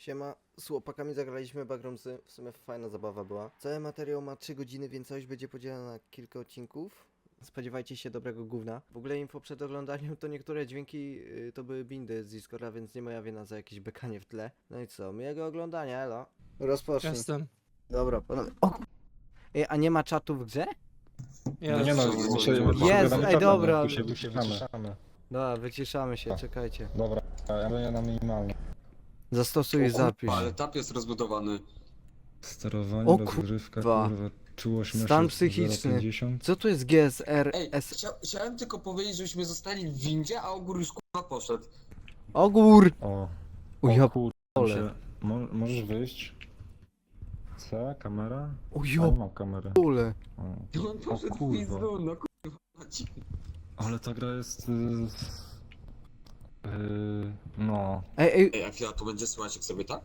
Siema, z chłopakami zagraliśmy Backroomsy, w sumie fajna zabawa była. Cały materiał ma 3 godziny, więc całość będzie podzielona na kilka odcinków. Spodziewajcie się dobrego gówna. W ogóle info przed oglądaniem to niektóre dźwięki y, to były bindy z Discorda, więc nie moja wina za jakieś bekanie w tle. No i co, miłego oglądania, elo. Rozpocznij. Jestem. Dobra, panowie. O ku- Ej, a nie ma czatu w grze? Jest. Nie no, my się Jest, ej, dobra. Tu się wyciszamy. Dobra, wyciszamy się, Tak. czekajcie. Dobra, ja będę na minimalnie. Zastosuj i zapisz. Ale tap jest rozbudowany. Sterowanie, O rozgrywka, kurwa. kurwa, czułość Stan psychiczny. 0,50. Co tu jest GSR Ej, S... chcia, chciałem tylko powiedzieć, żebyśmy zostali w windzie, a ogór już kurwa poszedł. Ogór! O, O o ja pole. się, mo możesz wyjść? C, kamera? O ja nie mam kamery. pole. O, On o poszedł w kurwa, pizdu, no kurwa. ale ta gra jest... y, y, no, Ej, ej, Ej, a chwila, to będzie słychać jak sobie tak?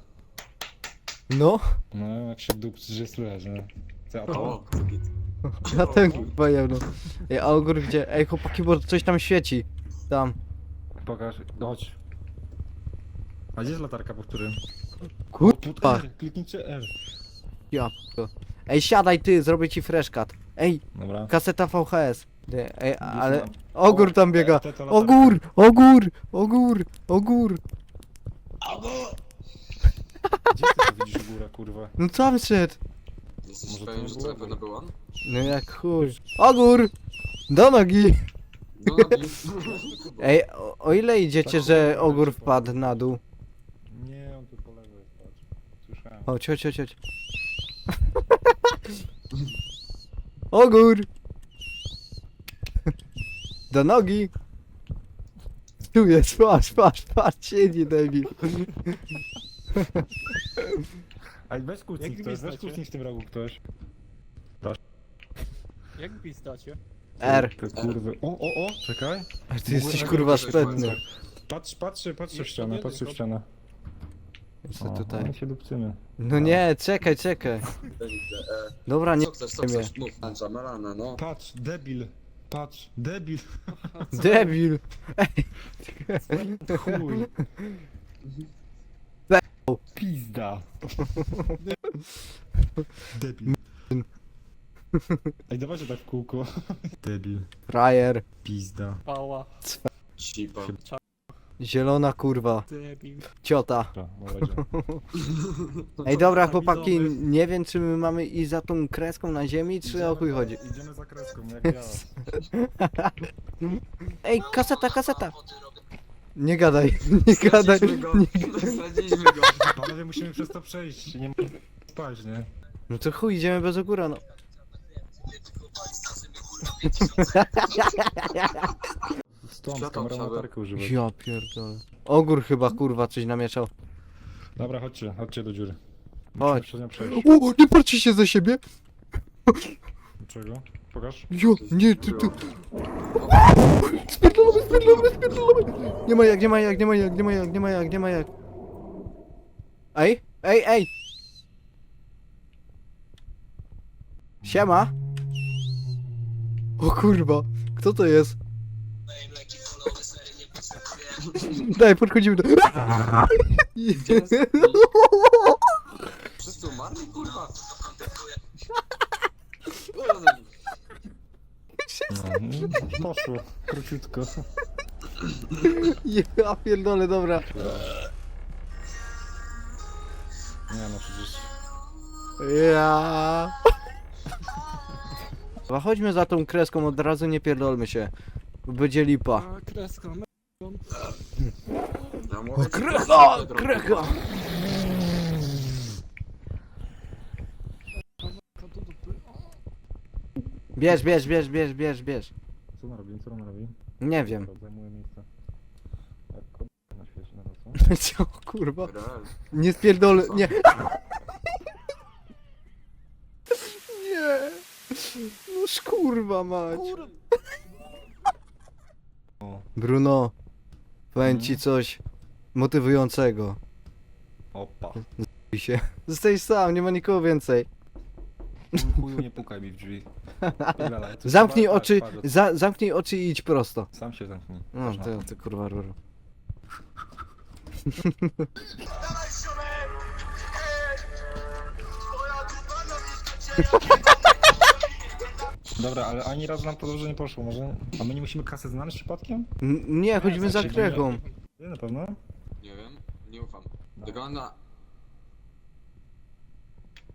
no. no jak się dupczy słychać, nie? Ty, a to? O, git. Ja ten chyba jemno. Ej, a ogór gdzie? Ej, chłopaki, bo coś tam świeci. Tam. Pokaż, chodź. A gdzie jest latarka, po którym? Kurwa. R, kliknijcie R. Ja p- Ej, siadaj ty, zrobię ci freshcut. Ej, Dobra. kaseta VHS. Ej, ale... Ogór tam biega. Ogór! Ogór! Ogór! Ogór! Gdzie ty to widzisz górę, kurwa? No tam szedł. Jesteś Może to pewien, nie że było to na pewno był on? No jak chuj. Ogór! Do nogi! No, no, Ej, o, o ile idziecie, Tak, że kurwa, ogór wpadł na dół? Nie, on tu po lewej jest, patrz. Słyszałem. Chodź, chodź, chodź, chodź. Ogór! Do nogi! Tu jest, patrz, patrz, patrz, siedzi debil. Weź kucnij Jak ktoś, weź gwizdać, kucnij w tym rogu ktoś. Jak pistacie? R. Te kurwy. O, o, o, czekaj. A ty jesteś Kurwa, coś szpetny. Patrz, patrzcie, patrzcie w ścianę, patrzcie w ścianę. Jeszcze O, tutaj. my się dupcymy. No nie, czekaj, czekaj. E, Dobra, nie Co chcesz, co chcesz? Mów, Andrza, Melana, no. Patrz, debil. Patrz, debil. Debil. Chuj. Pizda. Debil. Ej, dawajcie tak w kółko. Debil. Frajer. Pizda. Pała. Cipa. Zielona kurwa. Debil. Ciota. Dobra. Ej, dobra chłopaki, nie wiem czy my mamy iść za tą kreską na ziemi, czy o chuj chodzi. Idziemy za kreską, jak ja. Ej, kaseta, kaseta! Nie gadaj, nie gadaj. Zdradziliśmy go, go. Panowie, musimy przez to przejść. Nie możemy spać, nie? No to chuj, idziemy bez ogóra, no. Latarkę używać. Ja pierdolę. Ogór chyba kurwa coś namieszał. Dobra, chodźcie, chodźcie do dziury. Chodź. Musimy przez nią przejść. O, nie patrzcie się za siebie! Czego? Pokaż. Jo, nie, ty, ty. Spierdolamy, spierdolamy, spierdolamy! Nie ma jak, nie ma jak, nie ma jak, nie ma jak, nie ma jak, nie ma jak. Ej, ej, ej! Siema! O kurwa, kto to jest? Daj, podchodzimy do... Wszyscy umarli, kurwa. No, poszło. Króciutko. Ja pierdolę, dobra. Nie no, przecież... Ja. Chyba chodźmy za tą kreską od razu, nie pierdolmy się. Będzie lipa. A, kreska. Me- Ja mówię, to to do dupy. Bierz, bierz, bierz, bierz, bierz, bierz. Co ona robi? Co ona robi? Nie wiem. Zajmuje miejsce. Jak na świecie na co? Co, kurwa? Nie spierdolę, nie. Nie. No szkurwa mać. Bruno, Powiem mhm. ci coś motywującego. Opa. I się. Zostaj sam, nie ma nikogo więcej. Chuju, nie pukaj mi w drzwi. Pierdalaj, Zamknij patrz, oczy, tak, za, zamknij oczy i idź prosto. Sam się zamknij. No, Proszę. ty, ty kurwa ruru. Dawaj ziomek! Hej! Twoja dubana mi zdjęcie, ja pierdolę! Dobra, ale ani razu nam to dobrze nie poszło, może? A my nie musimy kasy znaleźć przypadkiem? N- Nie, chodzimy za Znaczy, nie- Gregą. Nie, na pewno? Nie wiem, nie ufam. Wygląda...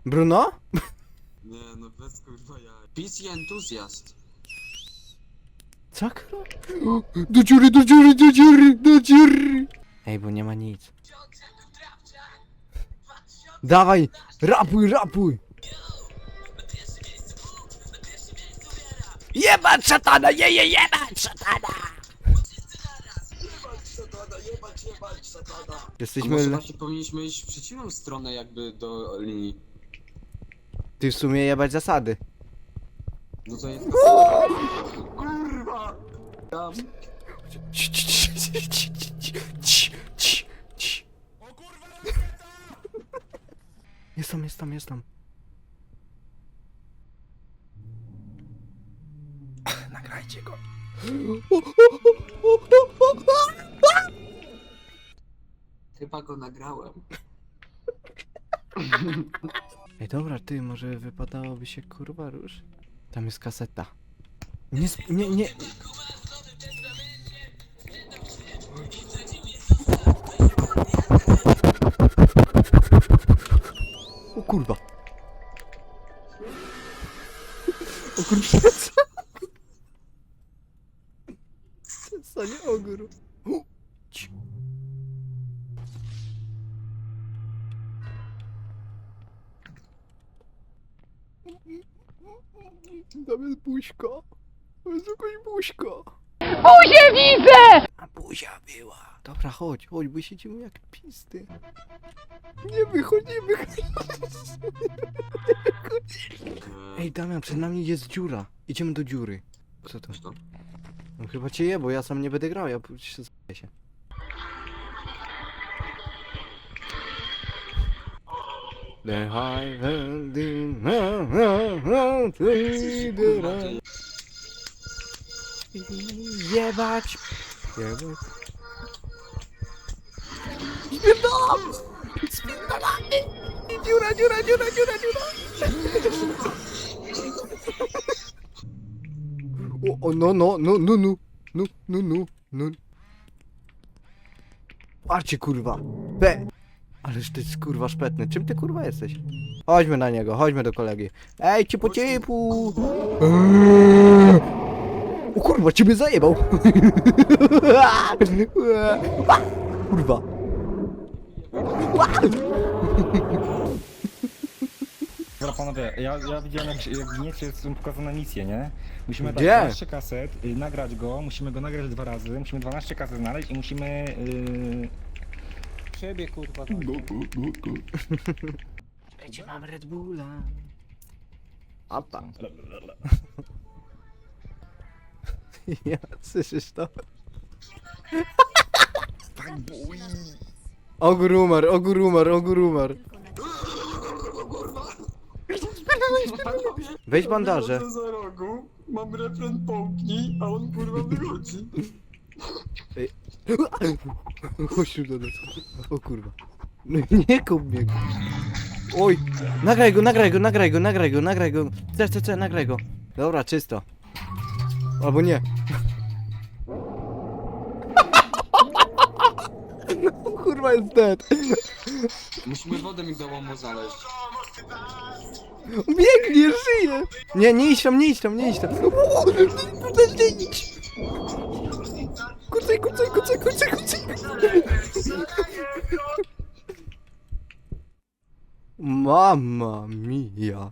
Bruno? Nie, no bez kurwa ja. PC entuzjast. Co? Do dziury, do dziury, do dziury, do dziury! Ej, bo nie ma nic. Dawaj, rapuj, rapuj! Jebać szatana, je, je, jebać szatana! A Jesteśmy... może właśnie powinniśmy iść w przeciwną stronę jakby do linii. Ty w sumie jebać zasady. No to jest... Kurwa! Tam. Jest tam, jest tam, jest tam. Nagrajcie go. Chyba go nagrałem. Ej, dobra, ty, może wypadałoby się kurwa rusz? Tam jest kaseta. Nie, sp- nie, nie. O kurwa. Była. Dobra, chodź, chodź, bo siedzimy jak pisty. Nie wychodź. Ej, Damian, przed nami jest dziura. Idziemy do dziury. Co to? Co? No chyba cię je, bo ja sam nie będę grał, ja się z- się. The high ending, Jebać! Jebać! Spierdalam! Spierdalamy! Dziura, dziura, dziura, dziura, dziura! O, o, no, no, no, no, no, no, no, no, no. Patrzcie, kurwa. Be. Ależ ty jest, kurwa szpetny. Czym ty kurwa jesteś? Chodźmy na niego, chodźmy do kolegi. Ej, ci po ciepłu! Eee. O kurwa, ciebie zajebał! Kurwa. Dobra panowie, ja, ja widziałem jak, jak gniecie są pokazane misje, nie? Musimy dać Gdzie? 12 kaset, y, nagrać go, musimy go nagrać dwa razy, musimy 12 kaset znaleźć i musimy... Y... Ciebie kurwa. Będzie mam Red Bulla. Apa. Ja, słyszysz to? Ogór umarł, ogór umarł, ogór umarł. Weź bandaże. Wychodzę za rogu, mam refren połknij, a on kurwa wychodzi. Chodź do nas. O kurwa. No nie kup mnie. Oj, nagraj go, nagraj go, nagraj go, nagraj go, nagraj go. C, c, c, nagraj go. Dobra, czysto. Albo nie. Kurwa jest dead. Musimy wodę mi do łomu znaleźć. Biegnie, żyje. Nie, nie idź tam, nie idź tam, nie idź tam. O, Też nie idź. Kucaj, kucaj, kucaj, kucaj, kucaj. Mama mia.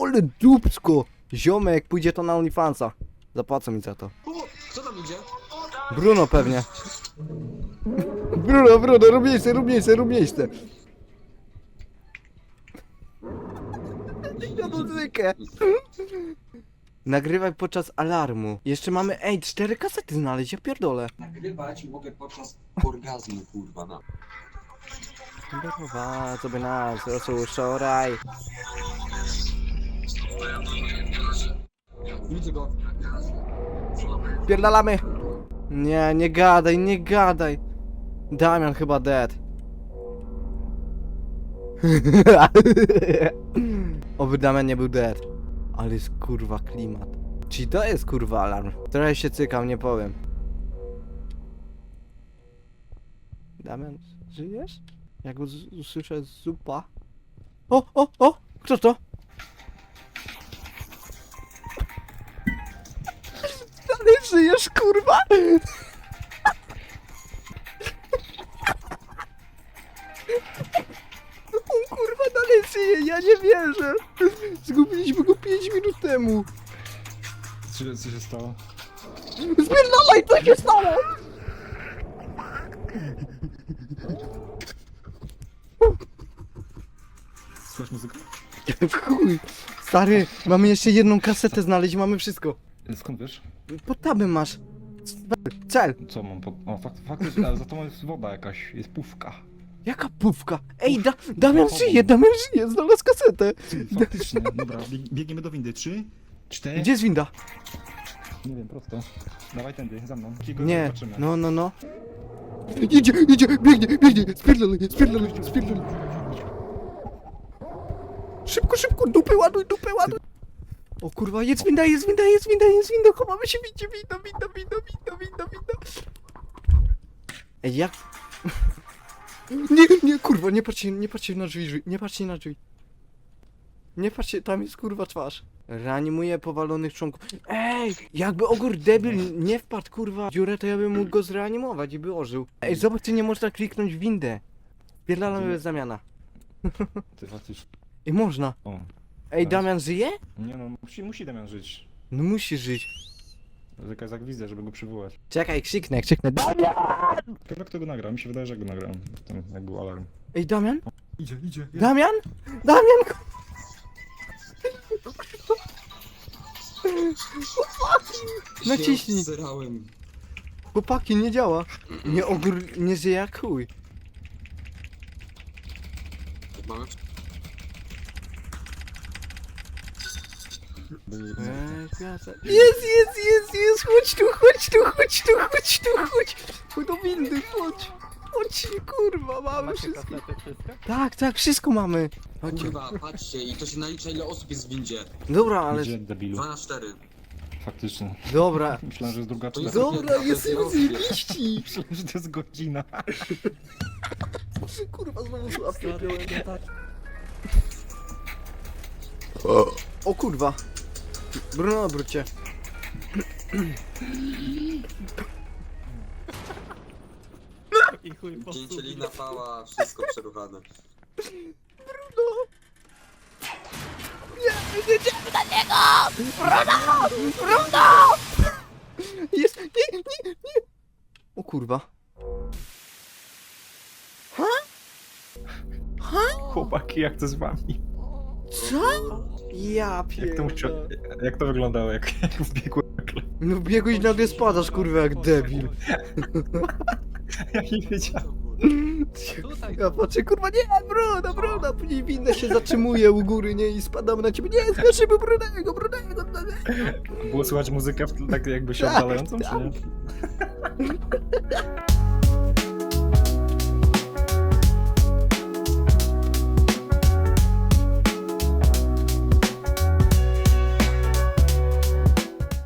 Ole dupsko. Ziomek, pójdzie to na OnlyFansa. Zapłacą mi za to. O, kto tam idzie? Bruno pewnie. Bruno, Bruno, rób miejsce, rób miejsce, rób miejsce. Na muzykę. Nagrywaj podczas alarmu. Jeszcze mamy, ej, cztery kasety znaleźć, ja pierdolę. Nagrywać mogę podczas orgazmu, kurwa, no. Kurwa, sobie nas, rosół wczoraj. Widzę go. Pierdalamy. Nie, nie gadaj, nie gadaj. Damian chyba dead. Oby Damian nie był dead. Ale jest kurwa klimat. Czyli to jest kurwa alarm. Trochę się cykam, nie powiem. Damian, żyjesz? Jak usłyszę zupa. O, o, o! Kto to? Żyjesz, kurwa! On kurwa dalej żyje, ja nie wierzę! Zgubiliśmy go 5 minut temu! Co, się- co się stało? Spierdalaj, co się stało? Słuchasz muzykę? Chuj! Stary, mamy jeszcze jedną kasetę znaleźć, mamy wszystko. Skąd wiesz? Pod tabem masz. Cel! Co mam pod... O, fakt, faktycznie, ale za to jest woda jakaś, jest pówka. Jaka pówka? Ej, da Damian żyje, Damian żyje, znalazł kasetę! Faktycznie, dobra, bieg, biegniemy do windy. Trzy, cztery... Gdzie jest winda? Nie wiem, prosto. Dawaj tędy, za mną. Jakiego Nie, zobaczymy. no, no, no. Idzie, idzie, biegnie, biegnie, spierdalaj, spierdalaj, spierdalaj. Szybko, szybko, dupy ładuj, dupy ładuj. O kurwa, jest winda, jest winda, jest winda, jest winda, chowamy się, windzie, winda, winda, winda, winda, winda, winda. Ej, jak... Nie, nie, kurwa, nie patrzcie, nie patrzcie na drzwi, drzwi, nie patrzcie na drzwi. Nie patrzcie, tam jest kurwa twarz. Reanimuje powalonych członków. Ej, jakby ogór debil nie wpadł kurwa w dziurę, to ja bym mógł go zreanimować i by ożył. Ej, zobacz, czy nie można kliknąć w windę. Pierdalamy bez zamiana. Ty faktycznie... I można. O. Ej, Damian żyje? Nie no, musi, musi Damian żyć. No musi żyć. To jest jakaś zagwizda, żeby go przywołać. Czekaj, krzyknę, krzyknę. Damian! Chyba kto go nagrał? Mi się wydaje, że go nagrałem. Ten, jak był alarm. Ej, Damian? Idzie, idzie. Damian? Damian! ku- Naciśnij. Obsrałem. Chłopaki, nie działa. Nie ogór, nie żyje jak chuj. Mamy Eee, kwiatek. Jest, jest, jest, jest, chodź tu, chodź tu, chodź tu, chodź tu, chodź. Chodź do windy, chodź. Chodź, kurwa, mamy wszystko. Tak, tak, wszystko mamy. Chodźcie. Kurwa, patrzcie, i to się nalicza ile osób jest w windzie. Dobra, ale... Gdzie, debilu? 2 na 4. Faktycznie. Dobra. Myślałem, że jest druga To jest. Dobra, Dobra, jest to jest zjebiści. Myślałem, że to jest godzina. Kurwa, znowu słabkie wziąłem, nie tak. O, o kurwa. Bruno, obróćcie. Cięcie lina pała, wszystko przeruchane. Jedziemy na niego! Bruno! Bruno! Jest, nie, nie, nie. O kurwa. Chłopaki, jak to z wami? Co? Ja Jak to, pierdolę. jak to wyglądało, jak, jak wbiegłem? No biegłeś nagle spadasz, kurwa, jak debil. Ja nie wiedziałem. Ja patrzę, kurwa, nie, Bruno, Bruno, później winda się zatrzymuje u góry, nie, i spadamy na ciebie, nie, zgaszymy Brunego, Brunego, Brunego. Było słychać muzykę w tle, tak jakby się Tak, oddalającą, czy tak. nie?